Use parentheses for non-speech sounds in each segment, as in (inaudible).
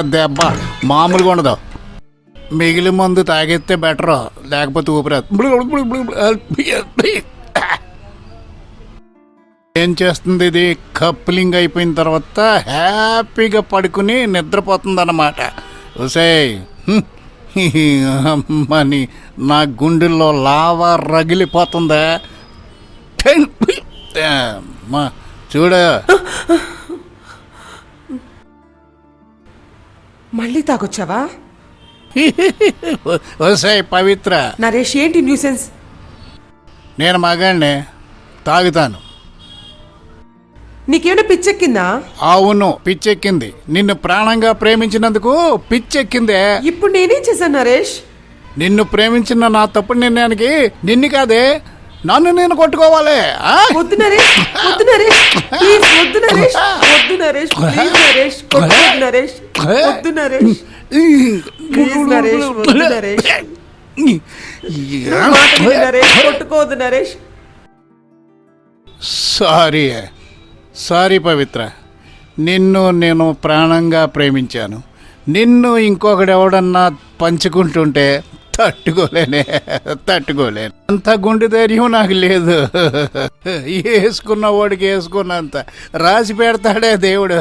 దెబ్బ మామూలుగా ఉండదు. మిగిలి మందు తాగెత్తే బెటర్ లేకపోతే ఊపిరాదు ఏం చేస్తుంది ఇది? కప్లింగ్ అయిపోయిన తర్వాత హ్యాపీగా పడుకుని నిద్రపోతుంది అన్నమాట హ్మ్. అమ్మని నా గుండెల్లో లావా రగిలిపోతుందా? చూడ. మళ్ళీ తాగొచ్చావా? (laughs) ఒసేయ్ పవిత్ర. నరేష్ ఏంటి న్యూసెన్స్? నేను మగాడిని తాగుతాను. నీకేమైనా పిచ్చెక్కిందా? అవును పిచ్చెక్కింది. నిన్ను ప్రాణంగా ప్రేమించినందుకు పిచ్చెక్కిందే. ఇప్పుడు నేనేం చేశాను నరేష్? నిన్ను ప్రేమించిన నా తప్పుడు నిర్ణయానికి నిన్ను కాదే నన్ను నేను కొట్టుకోవాలి? వద్దు నరేష్ వద్దు నరేష్. ప్లీజ్ వద్దు నరేష్ వద్దు నరేష్ ప్లీజ్ నరేష్ కొట్టుకోవద్దు నరేష్ వద్దు నరేష్. ప్లీజ్ నరేష్ వద్దు నరేష్. నరేష్ కొట్టుకోవద్దు నరేష్. Sorry sorry Pavitra. నిన్ను నేను ప్రాణంగా ప్రేమించాను. నిన్ను ఇంకొకడు ఎవడన్నా పంచుకుంటుంటే తట్టుకోలేనే తట్టుకోలేను. అంత గుండె ధైర్యం నాకు లేదు. వేసుకున్న వాడికి వేసుకున్నంత రాసి పెడతాడే దేవుడు.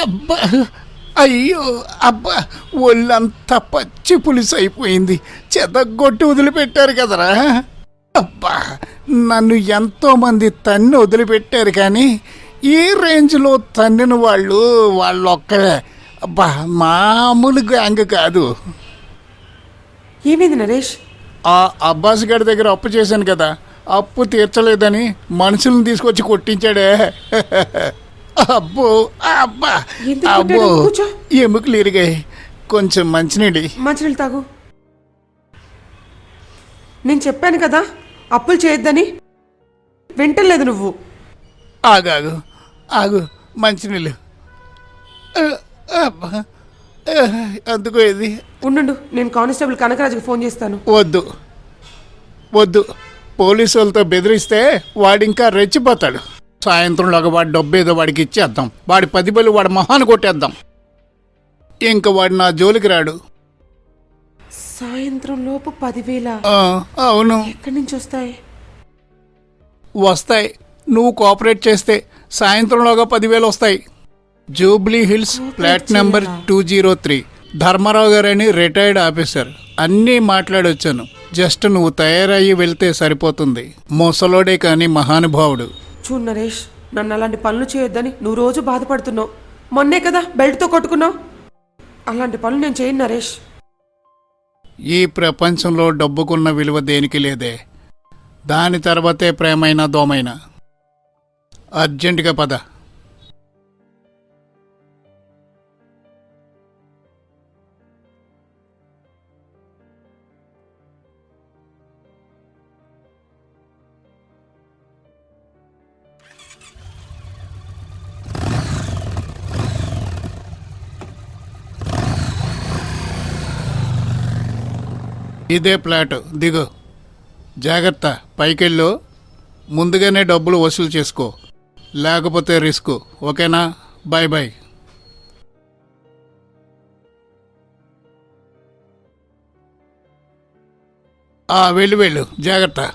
అబ్బా అయ్యో అబ్బా ఒళ్ళంతా పచ్చి పులుసు అయిపోయింది చెదగొట్టి వదిలిపెట్టారు కదరా. అబ్బా నన్ను ఎంతో మంది తన్ని వదిలిపెట్టారు కానీ ఈ రేంజ్లో తన్నిన వాళ్ళు వాళ్ళొక్కరే. అబ్బా మామూలు గ్యాంగ్ కాదు. ఏమైంది నరేష్? ఆ అబ్బాస్ గారి దగ్గర అప్పు చేశాను కదా అప్పు తీర్చలేదని మనుషులను తీసుకొచ్చి కొట్టించాడే. అబ్బో అబ్బా ఎందుకు అబ్బో కొట్టాడు? కూర్చో. ఎముకలు ఇరిగాయి. కొంచెం మంచినీడి మంచినీళ్ళు తాగు. నేను చెప్పాను కదా అప్పులు చేయొద్దని. వింటలేదు నువ్వు. ఆగాగు ఆగు మంచినీళ్ళు ఆ, అబ్బా ఆ, అందుకో ఇది ఉండు నేను కానిస్టేబుల్ కనకరాజుకి ఫోన్ చేస్తాను. వద్దు వద్దు. పోలీసు వాళ్ళతో బెదిరిస్తే వాడింకా రెచ్చిపోతాడు. సాయంత్రంలోగా వాడి డబ్బు ఏదో వాడికి ఇచ్చేద్దాం. వాడి పది బలు వాడి మొహాన్ని కొట్టేద్దాం. ఇంకా వాడు నా జోలికి రాడు. సాయంత్రం లోపు పదివేల అవును. ఎక్కడి నుంచి వస్తాయి? వస్తాయి. నువ్వు కోఆపరేట్ చేస్తే సాయంత్రంలోగా పదివేలు వస్తాయి. Jubilee Hills flat number two zero three. Dharmarao గారని రిటైర్డ్ ఆఫీసర్ అన్నీ మాట్లాడొచ్చాను. జస్ట్ నువ్వు తయారయ్యి వెళ్తే సరిపోతుంది. ముసలోడే కానీ మహానుభావుడు. చూడు నరేష్ నన్ను అలాంటి పనులు చేయొద్దని నువ్వు రోజు బాధపడుతున్నావు. మొన్నే కదా బెల్ట్తో కొట్టుకున్నావు. అలాంటి పనులు నేను చేయను నరేష్. ఈ ప్రపంచంలో డబ్బుకున్న విలువ దేనికి లేదే? దాని తర్వాతే ప్రేమైనా దోమైనా? అర్జెంటుగా పద. ఇదే ప్లాట్. దిగు. జాగ్రత్త. పైకెళ్ళు. ముందుగానే డబ్బులు వసూలు చేసుకో. లేకపోతే రిస్క్. ఓకేనా? బాయ్ బాయ్ ఆ, వెళ్ళు వెళ్ళు. జాగ్రత్త.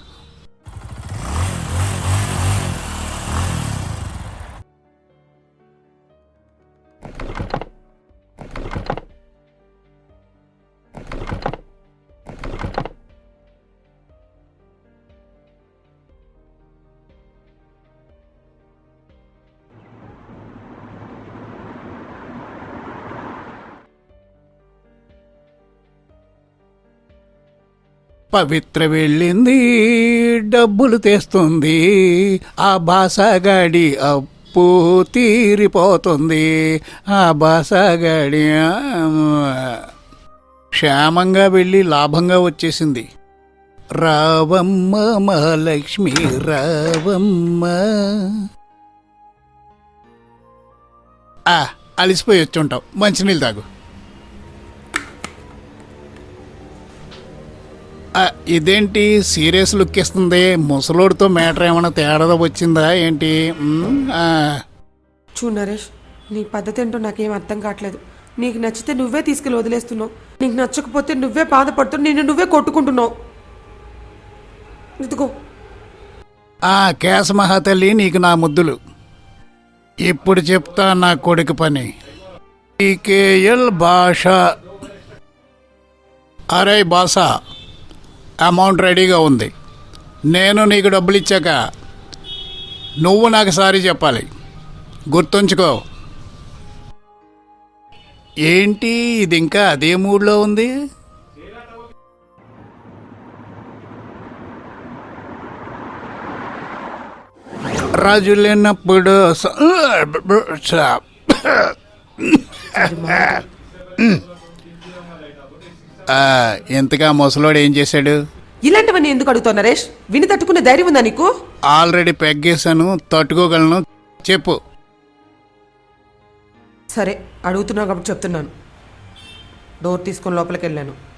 పవిత్ర వెళ్ళింది డబ్బులు తెస్తుంది ఆ బాసాగాడి అప్పు తీరిపోతుంది. ఆ బాసగాడి క్షేమంగా వెళ్ళి లాభంగా వచ్చేసింది. రావమ్మ మహాలక్ష్మి రావమ్మ. ఆ, అలిసిపోయి వచ్చి ఉంటావు. మంచినీళ్ళు తాగు. ఇదేంటి సీరియస్ లుక్ ఇస్తుంది? ముసలోడితో మ్యాటర్ ఏమైనా తేడా వచ్చిందా? ఏంటి? చూ నరేష్ నీ పద్ధతి ఏంటో నాకేం అర్థం కావట్లేదు. నీకు నచ్చితే నువ్వే తీసుకెళ్ళి వదిలేస్తున్నావు. నీకు నచ్చకపోతే నువ్వే బాధపడుతూ నిన్ను నువ్వే కొట్టుకుంటున్నావు. ఇదిగో. ఆ కేశ మహాతల్లి నీకు నా ముద్దులు. ఇప్పుడు చెప్తా నా కొడుకు పని. టీకేఎల్ భాష అరే భాష అమౌంట్ రెడీగా ఉంది. నేను నీకు డబ్బులు ఇచ్చాక నువ్వు నాకు సారీ చెప్పాలి. గుర్తుంచుకో. ఏంటి ఇది ఇంకా అదే మూడ్లో ఉంది? రాజు లేనప్పుడు స- ఎంతగా ముసలోడు ఏం చేశాడు? ఇలాంటివన్నీ ఎందుకు అడుగుతావు నరేష్? విని తట్టుకునే ధైర్యం ఉందా నీకు? ఆల్రెడీ పెగ్గేశాను తట్టుకోగలను. చెప్పు. సరే అడుగుతున్నావు కాబట్టి చెప్తున్నాను. డోర్ తీసుకొని లోపలికి వెళ్ళాను.